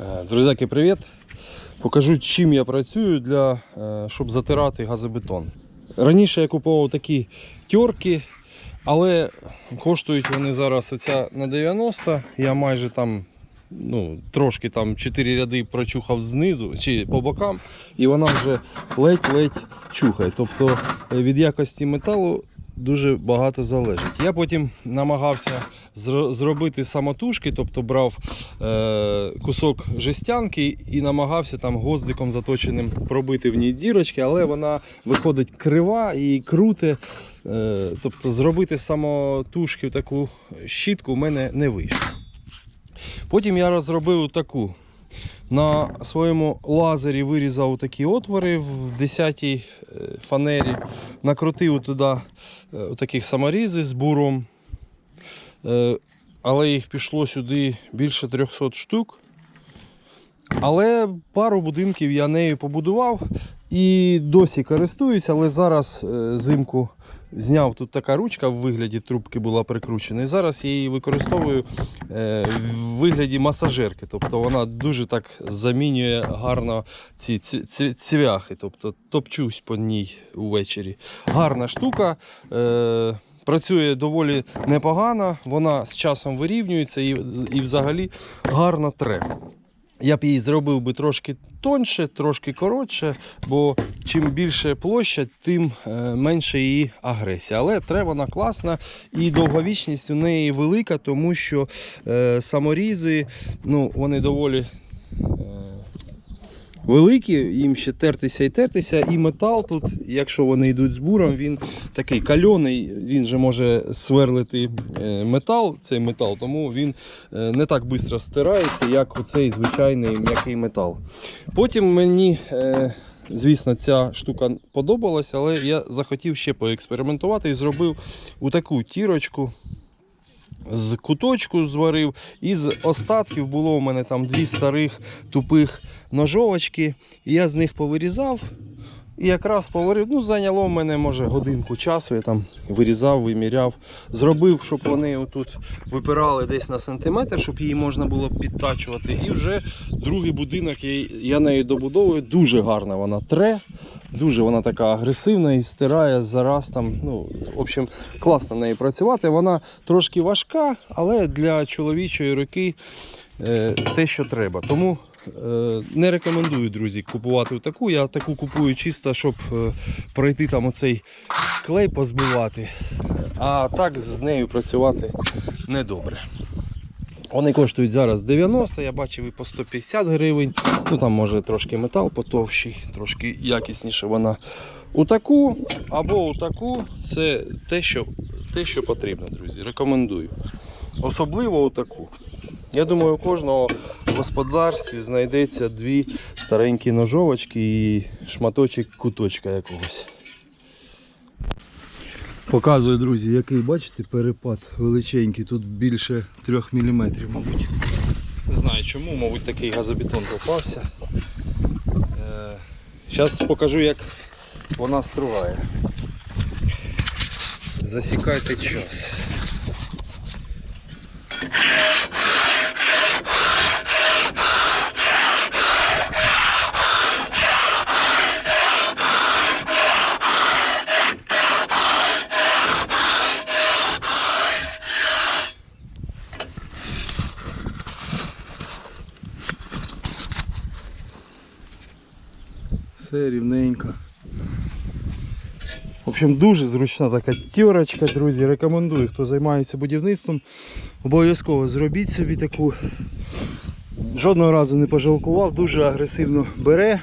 Е, Друзяки, привіт! Покажу, чим я працюю, для, е, щоб затирати газобетон. Раніше я купував такі тьорки, але коштують вони зараз оця на 90. Я майже там ну, трошки там 4 ряди прочухав знизу чи по бокам, і вона вже ледь-ледь чухає. Тобто е, від якості металу дуже багато залежить. Я потім намагався зробити самотужки, тобто брав е, кусок жестянки і намагався там гвоздиком заточеним пробити в ній дірочки, але вона виходить крива і круте. Е, тобто зробити самотужки в таку щітку в мене не вийшло. Потім я розробив таку. На своєму лазері вирізав такі отвори в 10-й фанері, накрутив туди е, таких саморізи з буром. Е, Але їх пішло сюди більше 300 штук. Але пару будинків я нею побудував і досі користуюсь, але зараз е, зимку зняв тут така ручка в вигляді трубки була прикручена. І зараз я її використовую е, в вигляді масажерки. Тобто вона дуже так замінює гарно ці цвяхи. Тобто топчусь по ній увечері. Гарна штука. Е, Працює доволі непогано, вона з часом вирівнюється і, і взагалі гарно тре. Я б її зробив би трошки тоньше, трошки коротше, бо чим більше площа, тим е, менше її агресія. Але тре вона класна і довговічність у неї велика, тому що е, саморізи ну, вони доволі. Великі, їм ще тертися і тертися, і метал тут, якщо вони йдуть з буром, він такий кальоний, він же може сверлити е, метал, цей метал, тому він е, не так швидко стирається, як оцей звичайний м'який метал. Потім мені, е, звісно, ця штука подобалась, але я захотів ще поекспериментувати і зробив у таку тірочку. З куточку зварив, і з остатків було у мене там дві старих тупих ножовочки. І я з них повирізав. І якраз поварив, ну зайняло в мене може годинку часу, я там вирізав, виміряв. Зробив, щоб вони отут випирали десь на сантиметр, щоб її можна було підтачувати. І вже другий будинок я, нею добудовую. Дуже гарна вона тре, дуже вона така агресивна і стирає зараз там. Ну, в общем, класно нею працювати. Вона трошки важка, але для чоловічої руки е, те, що треба. Тому Не рекомендую, друзі, купувати таку. Я таку купую чисто, щоб е, пройти там оцей клей позбивати. А так з нею працювати недобре. Вони коштують зараз 90, я бачив і по 150 гривень. Ну там може трошки метал потовщий, трошки якісніше вона. У таку або у таку це те, що, те, що потрібно, друзі. Рекомендую. Особливо у таку. Я думаю, у кожного в господарстві знайдеться дві старенькі ножовочки і шматочок куточка якогось. Показую, друзі, який бачите перепад величенький, тут більше 3 мм, мабуть. Не знаю чому, мабуть, такий газобетон попався. Зараз покажу, як вона стругає. Засікайте час. Все рівненько. В общем, дуже зручна така тірочка, друзі. Рекомендую, хто займається будівництвом. Обов'язково зробіть собі таку. Жодного разу не пожалкував, дуже агресивно бере.